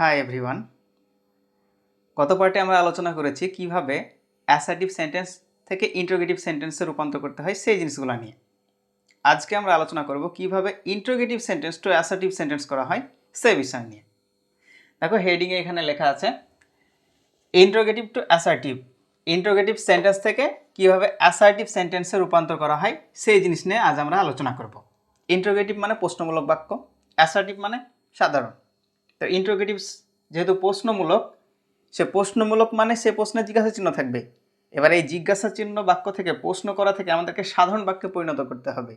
Hi everyone গত পার্টে আমরা আলোচনা করেছি কীভাবে অ্যাসার্টিভ সেন্টেন্স থেকে ইন্ট্রোগেটিভ সেন্টেন্সে রূপান্তর করতে হয় সেই জিনিসগুলো নিয়ে। আজকে আমরা আলোচনা করব কীভাবে interrogative sentence to assertive sentence করা হয় সেই বিষয় নিয়ে। দেখো হেডিংয়ে এখানে লেখা আছে interrogative to assertive interrogative sentence থেকে কীভাবে অ্যাসার্টিভ সেন্টেন্সে রূপান্তর করা হয় সেই জিনিস নিয়ে আজ আমরা আলোচনা করব। ইন্ট্রোগেটিভ মানে প্রশ্নমূলক বাক্য অ্যাসার্টিভ মানে সাধারণ। তো ইন্ট্রোগেটিভ যেহেতু প্রশ্নমূলক, সে প্রশ্নমূলক মানে সে প্রশ্নের জিজ্ঞাসা চিহ্ন থাকবে। এবার এই জিজ্ঞাসা চিহ্ন বাক্য থেকে, প্রশ্ন করা থেকে আমাদেরকে সাধারণ বাক্যে পরিণত করতে হবে।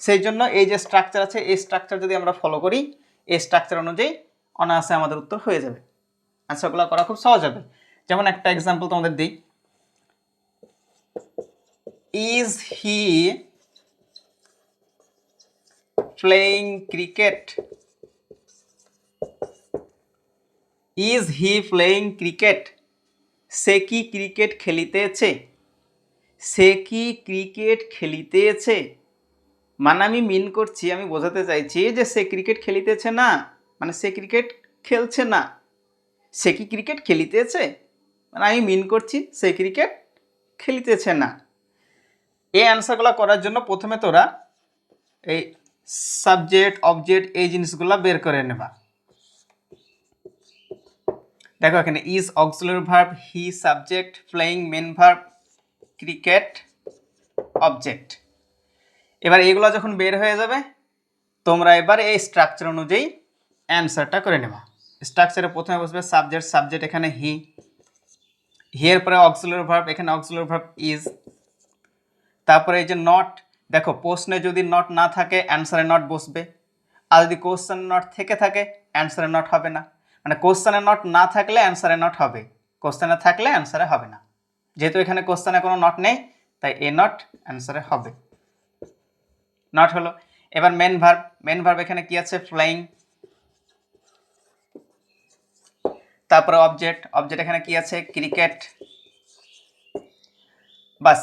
সেই জন্য এই যে স্ট্রাকচার আছে, এই স্ট্রাকচার যদি আমরা ফলো করি, এই স্ট্রাকচার অনুযায়ী অনায়াসে আমাদের উত্তর হয়ে যাবে। আনসারগুলো করা খুব সহজ হবে। যেমন একটা এক্সাম্পল তোমাদের দিই। Is he playing cricket is he playing cricket সে কি ক্রিকেট খেলিতেছে? সে কি ক্রিকেট খেলিতেছে? মানে আমি মিন করছি, আমি বোঝাতে চাইছি যে সে ক্রিকেট খেলিতেছে না মানে সে ক্রিকেট খেলছে না। সে কি ক্রিকেট খেলিতেছে? মানে আমি মিন করছি সে ক্রিকেট খেলিতেছে না। এই অ্যান্সারগুলো করার জন্য প্রথমে তোরা এই সাবজেক্ট অবজেক্ট এই জিনিসগুলো বের করে নেবা। দেখো, এখানে is auxiliary verb he subject playing main verb cricket object এবার এগুলো যখন বের হয়ে যাবে, তোমরা এবার এই স্ট্রাকচার অনুযায়ী অ্যান্সারটা করে নেবা। স্ট্রাকচারে প্রথমে বসবে সাবজেক্ট সাবজেক্ট এখানে হি হিয়ের পরে অক্সিলারি ভার্ব এখানে অক্সিলারি ভার্ব ইজ তারপরে এই যে নট দেখো, প্রশ্নে যদি নট না থাকে অ্যান্সারে নট বসবে। আর যদি কোশ্চেন নট থেকে থাকে অ্যান্সারে নট হবে না। মানে কোশ্চেনে নট না থাকলে অ্যান্সারে নট হবে। কোশ্চেনে থাকলে অ্যান্সারে হবে না। যেহেতু এখানে কোশ্চেনে কোনো নট নেই, তাই এ নট অ্যান্সারে হবে। নট হলো। এবার মেন ভার্ব মেন ভার্ব এখানে কি আছে? ফ্লাইং তারপরে অবজেক্ট অবজেক্ট এখানে কি আছে? ক্রিকেট বাস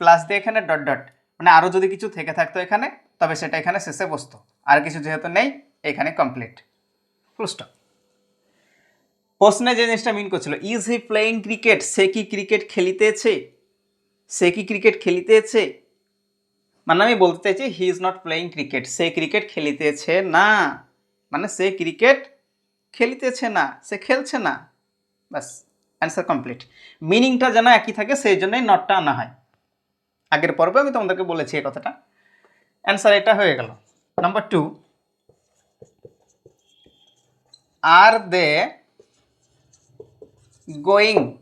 প্লাস দিয়ে এখানে ডট ডট মানে আরও যদি কিছু থেকে থাকতো এখানে, তবে সেটা এখানে শেষে বসতো। আর কিছু যেহেতু নেই, এখানে কমপ্লিট ফুল স্টপ প্রশ্নে যে জিনিসটা মিন করছিল ইজ হি প্লেয়িং ক্রিকেট সে কি ক্রিকেট খেলিতেছে? সে কি ক্রিকেট খেলিতেছে? মানে আমি বলতে চাইছি he is not playing cricket say cricket খেলিতেছে না। মানে সে ক্রিকেট খেলিতেছে না, সে খেলছে না। বাস অ্যান্সার কমপ্লিট মিনিংটা যেন একই থাকে, সেই জন্যই নটটা আনা হয়। আগের পর্বে আমি তোমাদেরকে বলেছি এই কথাটা। অ্যান্সার এটা হয়ে গেল। Number two are they going.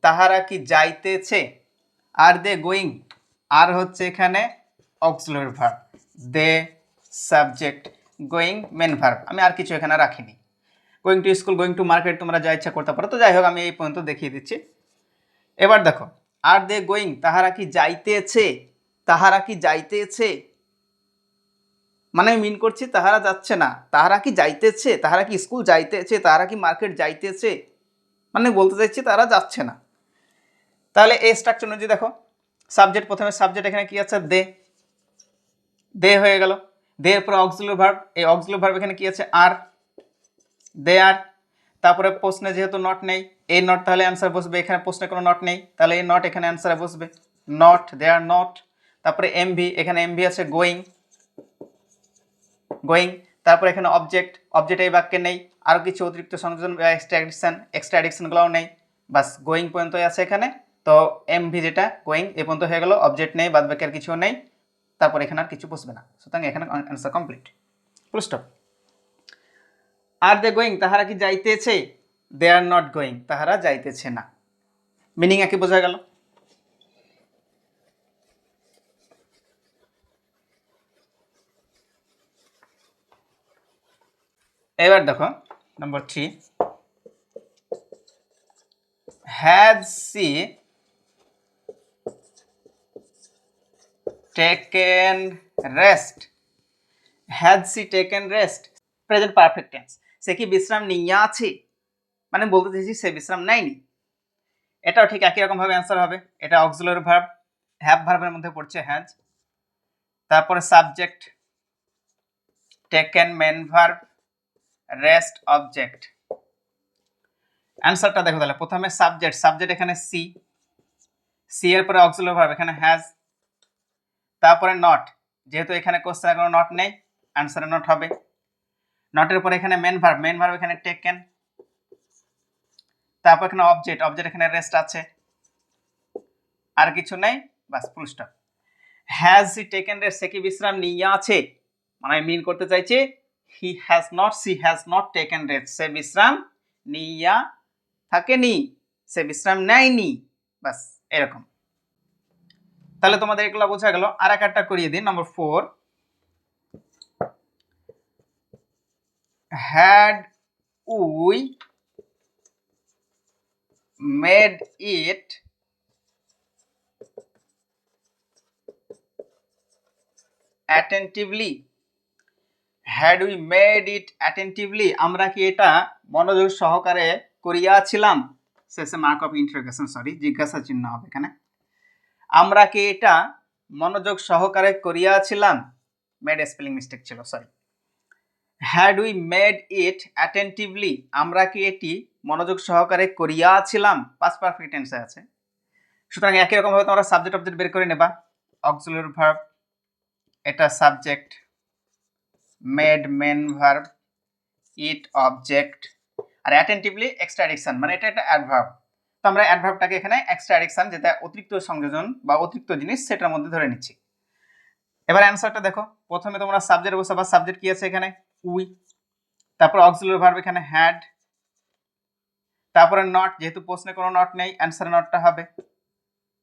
তাহারা কি যাইতেছে? Are they going. আর হচ্ছে এখানে auxiliary verb. They subject going main verb. আমি আর কিছু এখানে রাখিনি। Going to school, going to market, তোমরা যা ইচ্ছা করতে পারো। তো যাই হোক, আমি এই পর্যন্ত দেখিয়ে দিচ্ছি। এবার দেখো, আর দে গোয়িং, তাহারা কি যাইতেছে? তাহারা কি যাইতেছে? মানে আমি মিন করছি তাহারা যাচ্ছে না। তাহারা কি যাইতেছে? তাহারা কি স্কুল যাইতেছে? তাহারা কি মার্কেট যাইতেছে? মানে বলতে চাইছি তারা যাচ্ছে না। তাহলে এই স্ট্রাকচার অনুযায়ী দেখো সাবজেক্ট প্রথমে সাবজেক্ট এখানে কি আছে? দে। দে হয়ে গেল। দে এর পরে অক্সিলো ভার্ব এই অক্সিলো ভার্ব এখানে কি আছে? আর। দে আর। তারপরে প্রশ্নে যেহেতু নট নেই, এই নট তাহলে অ্যান্সার বসবে। এখানে প্রশ্নে কোনো নট নেই, তাহলে এই নট এখানে অ্যান্সারে বসবে। নট দে আর নট তারপরে এমভি এখানে এমভি আছে গোয়িং গোয়িং তারপরে এখানে অবজেক্ট অবজেক্ট এই বাক্যে নেই। আরও কিছু অতিরিক্ত সংযোজন বা এক্সট্রা অ্যাডিকশন এক্সট্রা অ্যাডিকশনগুলোও নেই। বাস গোয়িং পর্যন্তই আছে এখানে। তো এমভি যেটা গোয়িং এ পর্যন্ত হয়ে গেল। অবজেক্ট নেই, বাদ বাকি আর কিছু নেই। তারপর এখানে আর কিছু বসবে না। সুতরাং এখানে answer complete full are they going তাহারা কি যাইতেছে? দে আর নট গোয়িং তাহারা যাইতেছে না। মিনিং একই বোঝা গেল। এবার দেখো number three has she taken rest has she taken rest present perfect tense সে কি বিশ্রাম নিয়ে আছে? মানে বলতে চাইছি সে বিশ্রাম নেয়নি। এটাও ঠিক একই রকমভাবে অ্যান্সার হবে। এটা অক্সিলারি ভার্ব হ্যাভ ভার্বের মধ্যে পড়ছে হ্যাজ তারপরে subject taken main verb rest object অ্যান্সারটা দেখো তাহলে। প্রথমে সাবজেক্ট সাবজেক্ট এখানে সি সি এর পরে অক্সিলারি ভার্ব এখানে হ্যাজ তারপরে নট যেহেতু এখানে কোশ্চেনে কোনো নট নেই অ্যান্সারে নট হবে। নটের পরে এখানে মেন ভার্ব মেন ভার্ব এখানে টেকেন তারপর এখানে অবজেক্ট অবজেক্ট এখানে রেস্ট আছে। আর কিছু নেই বাস full stop has he taken rest সে কি বিশ্রাম নিয়ে আছে? মানে আমি মিন করতে চাইছি he has not she has not taken rest সে বিশ্রাম নিয়া থাকেনি সে বিশ্রাম নেয়নি বাস এরকম তাহলে তোমাদের এগুলো বোঝা গেল আর এক একটা করিয়ে দিন number four had we made it attentively had we made it attentively, আমরা কি এটা মনোযোগ সহকারে করিয়াছিলাম? শেষে মার্ক অফ ইন্টারোগেশন সরি জিজ্ঞাসা চিহ্ন হবে এখানে। আমরা কি এটা মনোযোগ সহকারে করিয়াছিলাম? মেড স্পেলিং মিস্টেক ছিল sorry had we made it attentively আমরা কি এটি মনোযোগ সহকারে করিয়াছিলাম? পাস পারফেক্ট টেন্সে আছে। সুতরাং একই রকমভাবে তোমরা সাবজেক্ট অবজেক্ট বের করে নেবা। অক্সিলারি ভার্ব এটা subject made main verb it object R attentively extra addiction মানে এটা একটা অ্যাডভার্ব তো আমরা অ্যাডভার্বটাকে এখানে এক্সট্রা অ্যাডিকশন যেটা অতিরিক্ত সংযোজন বা অতিরিক্ত জিনিস, সেটার মধ্যে ধরে নিচ্ছি। এবার অ্যান্সারটা দেখো। প্রথমে তোমরা সাবজেক্ট বসাবা সাবজেক্ট কি আছে এখানে? উই তারপর অক্সিলারি ভার্ব এখানে হ্যাড তারপরে নট যেহেতু প্রশ্নে কোনো নট নেই অ্যান্সার নটটা হবে।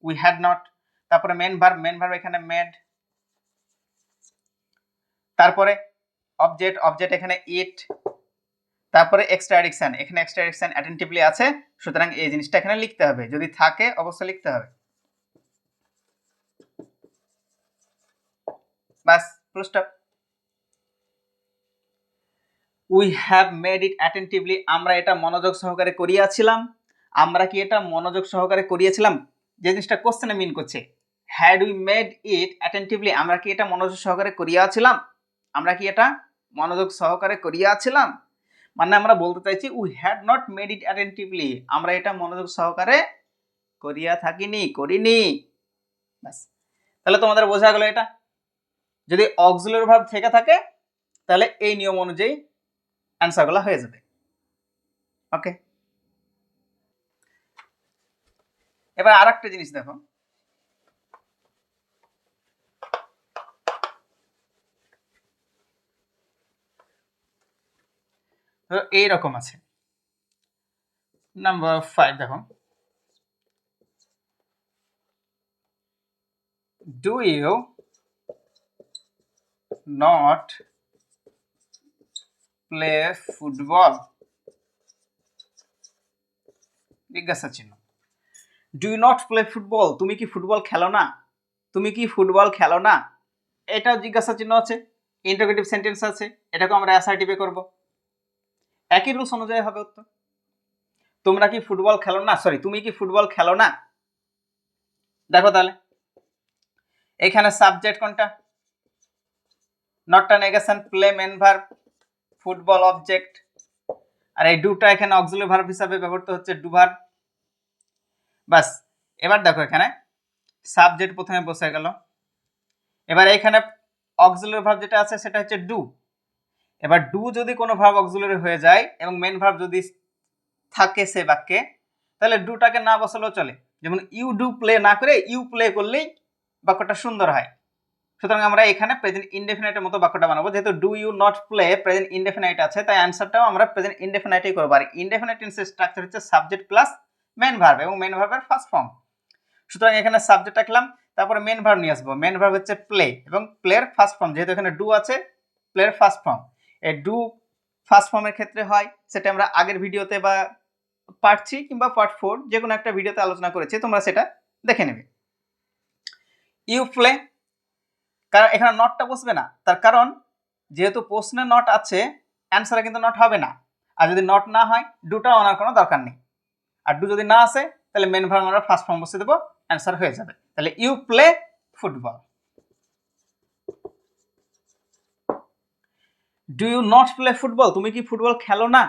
উই হ্যাড নট তারপরে মেন ভার্ব মেন ভার্ব এখানে মেড তারপরে অবজেক্ট অবজেক্ট এখানে ইট তারপরে এক্সট্রা অ্যাডিকশন এখানে এক্সট্রা অ্যাডিকশন অ্যাটেন্টিভলি আছে, সুতরাং এই জিনিসটা এখানে লিখতে হবে, যদি থাকে অবশ্যই লিখতে হবে। বাস full stop we have made it attentively আমরা এটা মনোযোগ সহকারে করিয়াছিলাম, আমরা কি এটা মনোযোগ সহকারে করিয়েছিলাম? যে জিনিসটা কোশ্চেনে মিন করছে had we made it attentively আমরা কি এটা মনোযোগ সহকারে করিয়াছিলাম? আমরা কি এটা মনোযোগ সহকারে করিয়াছিলাম মানে আমরা বলতে চাইছি we had not made it attentively আমরা এটা মনোযোগ সহকারে করিয়া থাকিনি, করিনি। ব্যাস। তাহলে তোমাদের বোঝা গেল এটা? যদি অক্সিলারি ভার্ব থেকে থাকে, তাহলে এই নিয়ম অনুযায়ী অ্যান্সারগুলো হয়ে যাবে। ওকে এবার আর একটা জিনিস দেখো। তো এইরকম আছে। নাম্বার ফাইভ দেখো। Do you not play football জিজ্ঞাসা চিহ্ন। ডু নট প্লে ফুটবল তুমি কি ফুটবল খেলো না? তুমি কি ফুটবল খেলো না? এটা জিজ্ঞাসা চিহ্ন আছে। ইন্টারোগেটিভ সেন্টেন্স আছে। এটাকে আমরা অ্যাসার্টিভে করব। একই রুলস অনুযায়ী হবে উত্তর। তোমরা কি ফুটবল খেলো না? সরি তুমি কি ফুটবল খেলো না? দেখো তাহলে। এখানে সাবজেক্ট কোনটা? নটটা negation play main verb football object আর এই ডুটা এখানে অক্সিলারি ভার্ব হিসাবে ব্যবহৃত হচ্ছে ডু ভার্ব বাস, এবার দেখো এখানে। সাবজেক্ট প্রথমে বসে গেল। এবার এখানে অক্সিলারি ভার্ব যেটা আছে, সেটা হচ্ছে ডু এবার ডু যদি কোনো ভার্ব অক্সিলারি হয়ে যায় এবং মেন ভার্ব যদি থাকে সে বাক্যে, তাহলে ডুটাকে না বসালেও চলে। যেমন ইউ ডু প্লে না করে ইউ প্লে করলেই বাক্যটা সুন্দর হয়। সুতরাং আমরা এখানে প্রেজেন্ট ইনডেফিনাইটের মতো বাক্যটা বানাবো। যেহেতু do you not play present indefinite আছে, তাই অ্যান্সারটাও আমরা প্রেজেন্ট ইনডেফিনাইটেই করব। আর ইনডেফিনাইট স্ট্রাকচার হচ্ছে সাবজেক্ট প্লাস মেন ভার্ব এবং মেন ভার্বের ফার্স্ট ফর্ম সুতরাং এখানে সাবজেক্ট রাখলাম তারপরে মেন ভার্ব নিয়ে আসব। মেন ভার্ব হচ্ছে প্লে এবং প্লের ফার্স্ট ফর্ম যেহেতু এখানে ডু আছে প্লের ফার্স্ট ফর্ম ডু ফার্স্ট ফর্মের ক্ষেত্রে হয়, সেটা আমরা আগের ভিডিওতে বা পার্ট থ্রি কিংবা পার্ট ফোর যে কোনো একটা ভিডিওতে আলোচনা করেছি, তোমরা সেটা দেখে নেবে। ইউ প্লে কারণ এখানে নটটা বসবে না, তার কারণ যেহেতু প্রশ্নে নট আছে অ্যান্সারে কিন্তু নট হবে না। আর যদি নট না হয় দুটো আনার কোনো দরকার নেই। আর ডু যদি না আসে, তাহলে মেন ভার্ব আমরা ফার্স্ট ফর্ম বসে দেবো অ্যান্সার হয়ে যাবে। তাহলে you play football do you not play football তুমি কি ফুটবল খেলো না?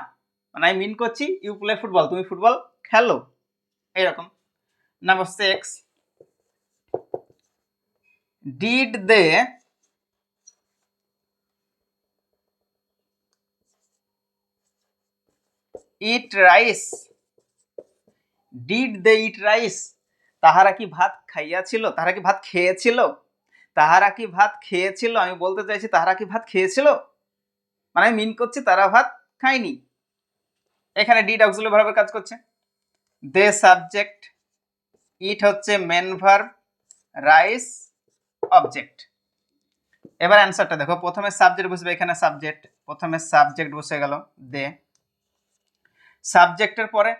মানে আমি মিন করছি ইউ প্লে ফুটবল তুমি ফুটবল খেলো। এইরকম। Number six did they eat rice did they eat rice তাহারা কি ভাত খাইয়াছিল? তাহারা কি ভাত খেয়েছিল? তাহারা কি ভাত খেয়েছিল? আমি বলতে চাইছি, তাহারা কি ভাত খেয়েছিল? মানে মিন করছি তারা ভাত খায়নি। এখানে ডিড অক্সিলারি ভার্বের কাজ করছে। দে সাবজেক্ট ইট হচ্ছে মেন ভার্ব রাইস অবজেক্ট এবার অ্যান্সারটা দেখো, প্রথমে সাবজেক্ট বসবে, এখানে সাবজেক্ট প্রথমে সাবজেক্ট বসে গেল দে সাবজেক্টের পরে,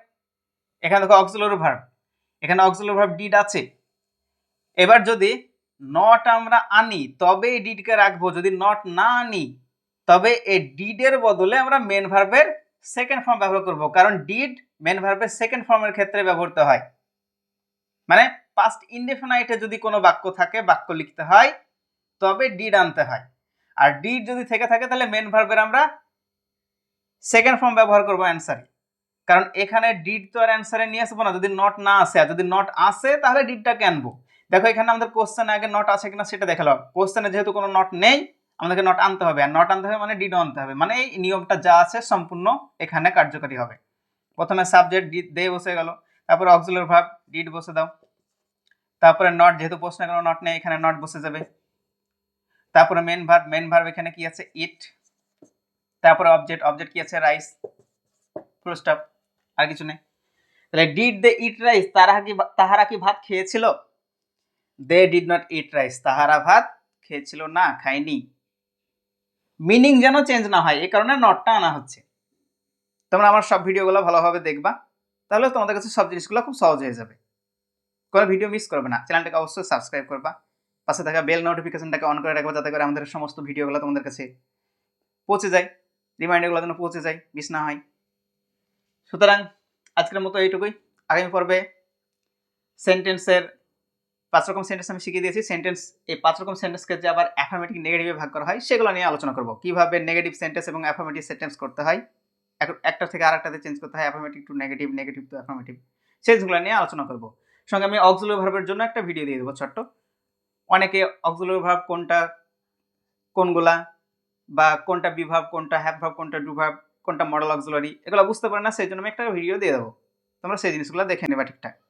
এখানে দেখো অক্সিলারি ভার্ব এখানে অক্সিলারি ভার্ব ডিড আছে। এবার যদি নট আমরা আনি তবে ডিডকে রাখব, যদি নট না আনি তবে এই ডিডের বদলে আমরা মেন ভার্বের সেকেন্ড ফর্ম ব্যবহার করব, কারণ ডিড মেন ভার্বের সেকেন্ড ফর্মের ক্ষেত্রে ব্যবহৃত হয়। মানে পাস্ট ইনডেফিনাইটে যদি কোনো বাক্য থাকে, বাক্য লিখতে হয়, তবে ডিড আনতে হয়। আর ডিড যদি থেকে থাকে, তাহলে মেন ভার্বের আমরা সেকেন্ড ফর্ম ব্যবহার করব অ্যান্সারে কারণ এখানে ডিড তো আর অ্যান্সারে নিয়ে আসব না, যদি নট না আসে। আর যদি নট আসে, তাহলে ডিডটাকে আনব। দেখো এখানে আমাদের কোশ্চেন আগে নট আছে কিনা সেটা দেখালাম কোশ্চেনে যেহেতু কোনো নট নেই আমাদেরকে নট আনতে হবে। আর নট আনতে হবে মানে ডিডও আনতে হবে। মানে এই নিয়মটা যা আছে সম্পূর্ণ এখানে কার্যকরী হবে। প্রথমে সাবজেক্ট দে বসে গেল। তারপরে অক্সিলারি ভাব ডিড বসে দাও। তারপরে নট যেহেতু প্রশ্ন কোনো নট নেই, এখানে নট বসে যাবে। তারপরে মেন ভার্ব মেন ভার্ব এখানে কি আছে? ইট তারপরে অবজেক্ট অবজেক্ট কি আছে? রাইস ফুল স্টপ আর কিছু নেই। তাহলে ডিড দে ইট রাইস তারা কি তাহারা কি ভাত খেয়েছিল? They did not eat rice তাহারা ভাত খেয়েছিল না, খায়নি। মিনিং যেন চেঞ্জ না হয়, এই কারণে নটটা আনা হচ্ছে। তোমরা আমার সব ভিডিওগুলো ভালোভাবে দেখবা, তাহলে তোমাদের কাছে সব জিনিসগুলো খুব সহজ হয়ে যাবে। কোনো ভিডিও মিস করবে না। চ্যানেলটাকে অবশ্যই সাবস্ক্রাইব করবা। পাশে থাকা বেল নোটিফিকেশনটাকে অন করে রাখবা, যাতে করে আমাদের সমস্ত ভিডিওগুলো তোমাদের কাছে পৌঁছে যায়। রিমাইন্ডারগুলো যেন পৌঁছে যায় মিস না হয়। সুতরাং আজকের মতো এইটুকুই। আগামী পর্বে সেন্টেন্সের পাঁচ রকম সেন্টেন্স আমি শিখিয়ে দিয়েছি। সেন্টেন্স এই পাঁচ রকম সেন্টেন্সকে যে আবার অ্যাফার্মেটিভ নেগেটিভে ভাগ করা হয়, সেগুলো নিয়ে আলোচনা করব। কীভাবে নেগেটিভ সেন্টেন্স এবং অ্যাফার্মেটিভ সেন্টেন্স করতে হয়? এক- একটা থেকে আরেকটাতে চেঞ্জ করতে হয় affirmative to negative negative to affirmative সেগুলো নিয়ে আলোচনা করব। সঙ্গে আমি অক্সিলারি ভার্বের জন্য একটা ভিডিও দিয়ে দেবো ছোট্ট। অনেকে অক্সিলারি ভার্ব কোনটা, কোনগুলা, বা কোনটা বিভাব কোনটা হ্যাভ ভাব কোনটা ডুভাব কোনটা মডেল অক্সিলারি এগুলো বুঝতে পারে না, সেই জন্য আমি একটা ভিডিও দিয়ে দেবো। তোমরা সেই জিনিসগুলো দেখে নেবা ঠিকঠাক।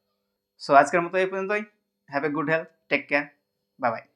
সো আজকের মতো এই পর্যন্তই। Have a good health. Take care. Bye bye.